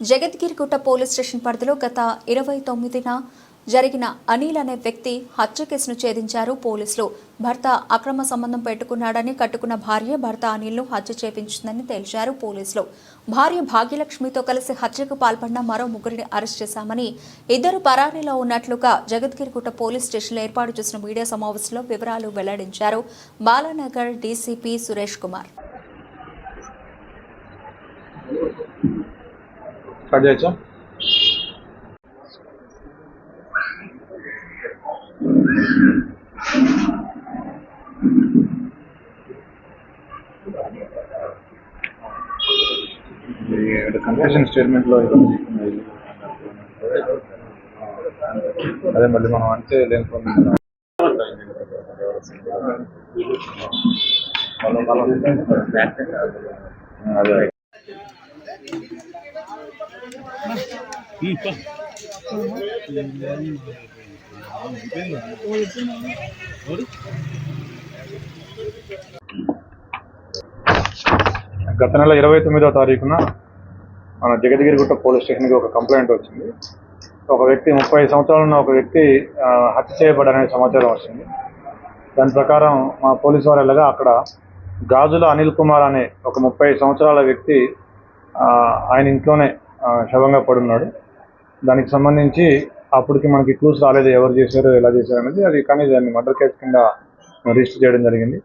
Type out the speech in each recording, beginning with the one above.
Jagadgirigutta police station పరిధిలో గత ఇరవై తొమ్మిదిన జరిగిన అనిల్ అనే వ్యక్తి హత్య కేసును ఛేదించారు పోలీసులు. భర్త అక్రమ సంబంధం పెట్టుకున్నాడని కట్టుకున్న భార్య భర్త అనిల్ను హత్య చేపించిందని తేల్చారు పోలీసులు. భార్య భాగ్యలక్ష్మితో కలిసి హత్యకు పాల్పడిన మరో ముగ్గురిని అరెస్ట్ చేశామని ఇద్దరు పరారీలో ఉన్నట్లుగా జగద్గిరిగుట్ట పోలీస్ స్టేషన్లో ఏర్పాటు చేసిన మీడియా సమావేశంలో వివరాలు వెల్లడించారు బాలానగర్ డీసీపీ సురేష్ కుమార్. స్టార్ట్ చేయొచ్చా కన్ఫెషన్ స్టేట్మెంట్లో అదే మళ్ళీ మనం అంటే లేని అదే గత నెల ఇరవై తొమ్మిదవ తారీఖున మన జగదగిరిగుట్ట పోలీస్ స్టేషన్కి ఒక కంప్లైంట్ వచ్చింది. ఒక వ్యక్తి ముప్పై సంవత్సరాలు ఉన్న ఒక వ్యక్తి హత్య చేయబడనే సమాచారం వచ్చింది. దాని ప్రకారం మా పోలీసు వారు వెళ్ళగా అక్కడ గాజుల అనిల్ కుమార్ అనే ఒక ముప్పై సంవత్సరాల వ్యక్తి ఆయన ఇంట్లోనే శవంగా పడున్నాడు. దానికి సంబంధించి అప్పటికి మనకి క్లూస్ రాలేదు ఎవరు చేశారు ఎలా చేశారు అనేది. అది కానీ దాన్ని మర్డర్ కేసు కింద రిజిస్టర్ చేయడం జరిగింది.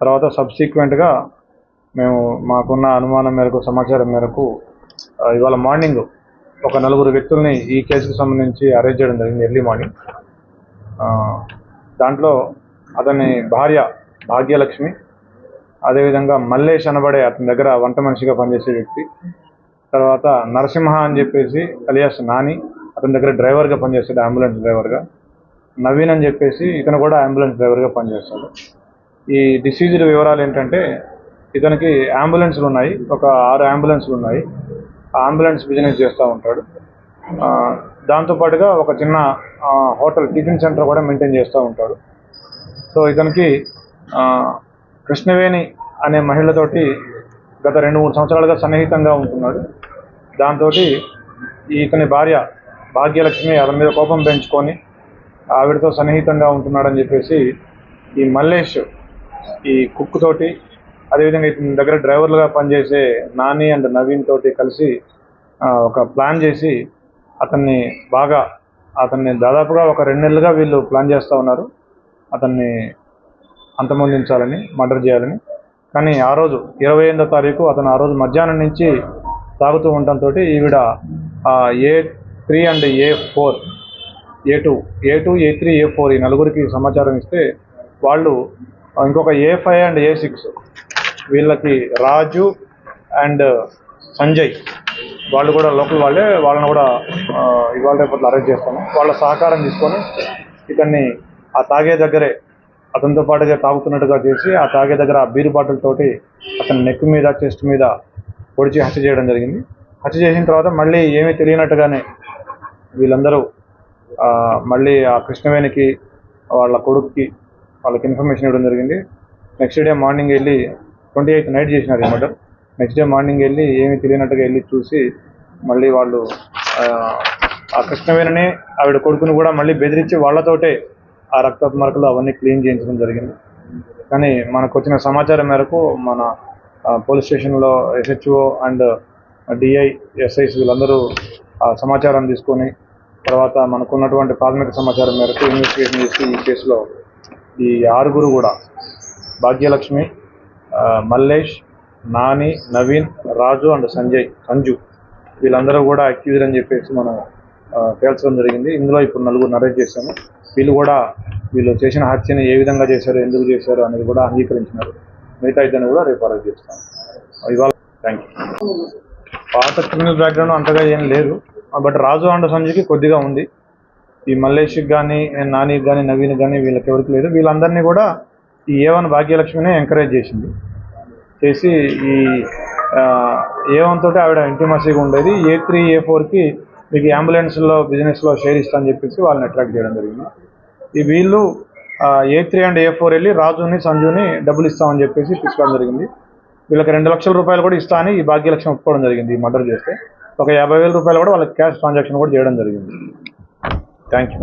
తర్వాత సబ్సీక్వెంట్గా మేము మాకున్న అనుమానం మేరకు సమాచారం మేరకు ఇవాళ మార్నింగ్ ఒక నలుగురు వ్యక్తుల్ని ఈ కేసుకు సంబంధించి అరెస్ట్ చేయడం జరిగింది ఎర్లీ మార్నింగ్ దాంట్లో అతని భార్య భాగ్యలక్ష్మి అదేవిధంగా మల్లేష్ అనబడే అతని దగ్గర వంట మనిషిగా పనిచేసే వ్యక్తి తర్వాత నరసింహ అని చెప్పేసి అలియాస్ నాని అతని దగ్గర డ్రైవర్గా పనిచేస్తాడు అంబులెన్స్ డ్రైవర్గా నవీన్ అని చెప్పేసి ఇతను కూడా అంబులెన్స్ డ్రైవర్గా పనిచేస్తాడు. ఈ డిసీజ్డ్ వివరాలు ఏంటంటే ఇతనికి అంబులెన్స్లు ఉన్నాయి ఒక ఆరు అంబులెన్స్లు ఉన్నాయి. ఆ అంబులెన్స్ బిజినెస్ చేస్తూ ఉంటాడు. దాంతోపాటుగా ఒక చిన్న హోటల్ టిఫిన్ సెంటర్ కూడా మెయింటైన్ చేస్తూ ఉంటాడు. సో ఇతనికి కృష్ణవేణి అనే మహిళతోటి గత రెండు మూడు సంవత్సరాలుగా సన్నిహితంగా ఉంటున్నాడు. దాంతో ఇతని భార్య భాగ్యలక్ష్మి అతని మీద కోపం పెంచుకొని ఆవిడతో సన్నిహితంగా ఉంటున్నాడని చెప్పేసి ఈ మల్లేష్ ఈ కుక్ తోటి అదేవిధంగా ఇతని దగ్గర డ్రైవర్లుగా పనిచేసే నాని అండ్ నవీన్ తోటి కలిసి ఒక ప్లాన్ చేసి అతన్ని బాగా అతన్ని దాదాపుగా ఒక రెండు నెలలుగా వీళ్ళు ప్లాన్ చేస్తూ ఉన్నారు. అతన్ని అంతమొందించాలని మర్డర్ చేయాలని. కానీ ఆ రోజు ఇరవై ఎనిమిదో తారీఖు అతను ఆ రోజు మధ్యాహ్నం నుంచి తాగుతూ ఉండటంతో ఈవిడ A three and A four A two A two A three A four ఈ నలుగురికి సమాచారం ఇస్తే వాళ్ళు ఇంకొక A five and A six వీళ్ళకి రాజు అండ్ సంజయ్ వాళ్ళు కూడా లోకల్ వాళ్ళే వాళ్ళని కూడా ఇవాళ రేపట్లో అరెస్ట్ చేస్తాము. వాళ్ళ సహకారం తీసుకొని ఇతన్ని ఆ తాగే దగ్గరే అతనితో పాటుగా తాగుతున్నట్టుగా చేసి ఆ తాగే దగ్గర ఆ బీరు బాటిల్తోటి అతని నెక్ మీద చెస్ట్ మీద పొడిచి హత్య చేయడం జరిగింది. హత్య చేసిన తర్వాత మళ్ళీ ఏమీ తెలియనట్టుగానే వీళ్ళందరూ మళ్ళీ ఆ కృష్ణవేణికి వాళ్ళ కొడుక్కి వాళ్ళకి ఇన్ఫర్మేషన్ ఇవ్వడం జరిగింది. నెక్స్ట్ డే మార్నింగ్ వెళ్ళి ట్వంటీ ఎయిత్ నైట్ చేసినారు ఈ మర్డర్. నెక్స్ట్ డే మార్నింగ్ వెళ్ళి ఏమీ తెలియనట్టుగా వెళ్ళి చూసి మళ్ళీ వాళ్ళు ఆ, ఆ కృష్ణవేణిని ఆవిడ కొడుకుని కూడా మళ్ళీ బెదిరించి వాళ్ళతోటే ఆ రక్తపు మరకలు అవన్నీ క్లీన్ చేయించడం జరిగింది. కానీ మనకు వచ్చిన సమాచారం మేరకు మన పోలీస్ స్టేషన్లో ఎస్హెచ్ఓ అండ్ డిఐ ఎస్ఐస్ వీళ్ళందరూ ఆ సమాచారం తీసుకొని తర్వాత మనకున్నటువంటి ప్రాథమిక సమాచారం మేరకు ఇన్వెస్టిగేషన్ చేసి ఈ కేసులో ఈ ఆరుగురు కూడా భాగ్యలక్ష్మి మల్లేష్ నాని నవీన్ రాజు అండ్ సంజయ్ సంజు వీళ్ళందరూ కూడా అక్యూజ్ అని చెప్పేసి మనం ఆ, తేల్చడం జరిగింది. ఇందులో ఇప్పుడు నలుగురు అరెస్ట్ చేశాము. వీళ్ళు కూడా వీళ్ళు చేసిన హత్యని ఏ విధంగా చేశారు ఎందుకు చేశారు అనేది కూడా అంగీకరించినారు. మిగతా ఇద్దరిని కూడా రేపు అరెస్ట్ చేస్తాను ఇవాళ థ్యాంక్ యూ పాత క్రిమినల్ బ్యాక్గ్రౌండ్ అంతగా ఏం లేదు. బట్ రాజు అండ్ సంజయ్కి కొద్దిగా ఉంది. ఈ మల్లేష్కి కానీ నానికి కానీ నవీన్ కానీ వీళ్ళకి ఎవరికి లేదు. వీళ్ళందరినీ కూడా ఈ ఏవన్ భాగ్యలక్ష్మినే ఎంకరేజ్ చేసింది. చేసి ఈ ఏవన్తో తోటి ఆవిడ ఇంటిమసీగా ఉండేది. ఏ త్రీ ఏ ఫోర్కి మీకు అంబులెన్స్లో బిజినెస్లో షేర్ ఇస్తా అని చెప్పేసి వాళ్ళని అట్రాక్ట్ చేయడం జరిగింది. ఈ వీళ్ళు A three and A four వెళ్ళి రాజుని సంజుని డబ్బులు ఇస్తామని చెప్పేసి తీసుకోవడం జరిగింది. వీళ్ళకి రెండు లక్షల రూపాయలు కూడా ఇస్తా అని ఈ భాగ్యలక్ష్యం ఒప్పుకోవడం జరిగింది ఈ మర్డర్ చేస్తే. ఒక యాభై వేల రూపాయలు కూడా వాళ్ళకి క్యాష్ ట్రాన్సాక్షన్ కూడా చేయడం జరిగింది. Thank you